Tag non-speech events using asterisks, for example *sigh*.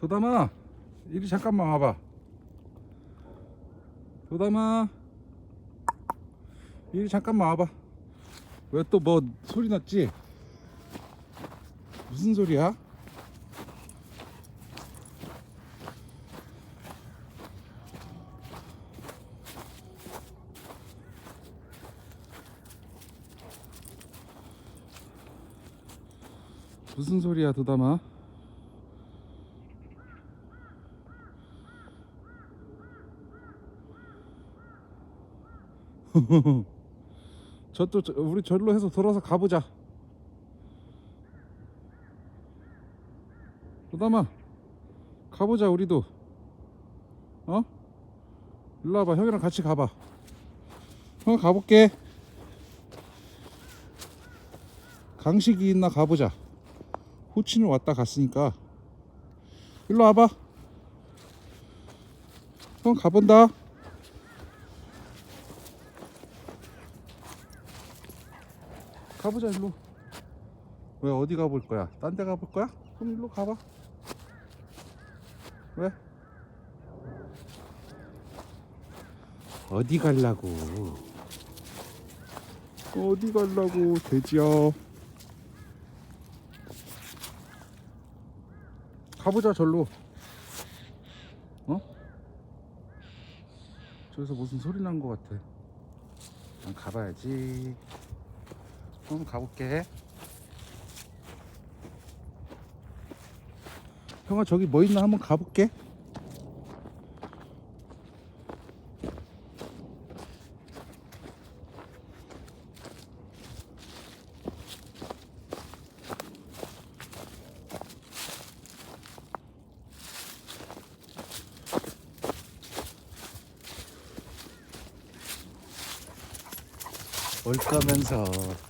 도담아 이리 잠깐만 와봐 도담아 이리 잠깐만 와봐 왜 또 뭐 소리 났지? 무슨 소리야? 무슨 소리야 도담아? *laughs* 저- 우리 절로 해서 돌아서 가보자. 도담아 가보자 우리도. 어? 일로 와봐 형이랑 같이 가봐. 형 가볼게. 강식이 있나 가보자. 호치는 왔다 갔으니까. 일로 와봐. 형 가본다. 가보자 일로. 왜 어디 가볼 거야? 딴 데 가볼 거야? 그럼 일로 가봐. 왜? 어디 갈라고? 어디 갈라고 돼지야? 가보자 절로. 어? 저기서 무슨 소리 난 것 같아. 난 가봐야지. 그럼 가볼게. 형아 저기 뭐 있나 한번 가볼게. 올 거면서